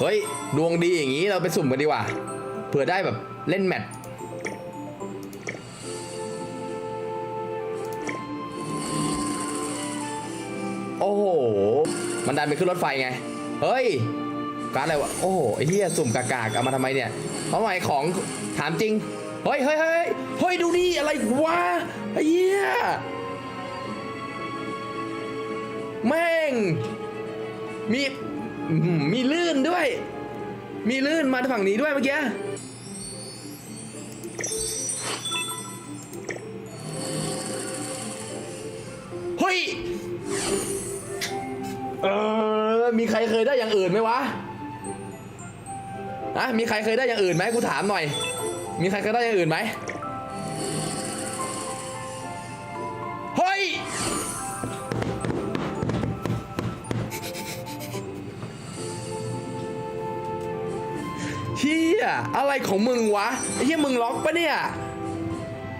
เฮ้ย ดวงดีอย่างนี้เราไปสุ่มกันดีกว่า เผื่อได้แบบเล่นแมตช์โอ้โห มันดันไปขึ้นรถไฟไง เฮ้ย การอะไรวะ โอ้โห ไอ้เหี้ยสุ่มกากากๆเอามาทำไมเนี่ยเพราะหมายของ ถามจริง เฮ้ยเฮ้ยเฮ้ยเฮ้ย ดูนี่อะไรวะ ไอ้เหี้ย แม่ง มี มีลื่นด้วย มีลื่นมาฝั่งนี้ด้วยเมื่อกี้เฮ้ยเออมีใครเคยได้อย่างอื่นไหมวะอะมีใครเคยได้อย่างอื่นไหมกูถามหน่อย มีใครเคยได้อย่างอื่นไหม เฮียอะไรของมึงวะไอ้เฮียมึงล็อกปะเนี่ย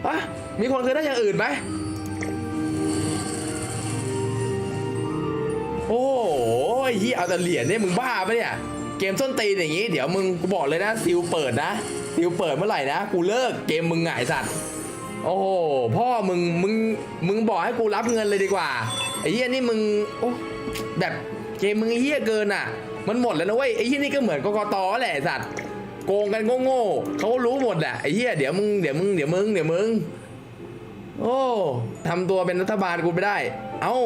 ฮะมีคนเคยได้อย่างอื่นไหมโอ้โหไอ้เฮียเอาแต่เหรียญเนี่ยมึงบ้าปะเนี่ย เกมส้นตีนอย่างงี้เดี๋ยวมึงกูบอกเลยนะซิลเปิดนะซิลเปิดเมื่อไหร่นะกูเลิกเกมมึงหงายสัตว์โอ้โหพ่อมึงมึงมึงบอกให้กูรับเงินเลยดีกว่าไอ้เหี้ยนี่มึงโอ้แบบเกมมึงเหี้ยเกินอะ มันหมดแล้วนะเว้ยไอ้เหี้ยนี่ก็เหมือนกกตแหละสัตว์ โกงกันโง่ๆเขาก็รู้หมดแหละไอ้เหี้ยเดี๋ยวมึงเดี๋ยวมึงเดี๋ยวมึงเดี๋ยวมึงโอ้ทำตัวเป็นรัฐบาลกูไม่ได้ เอ้า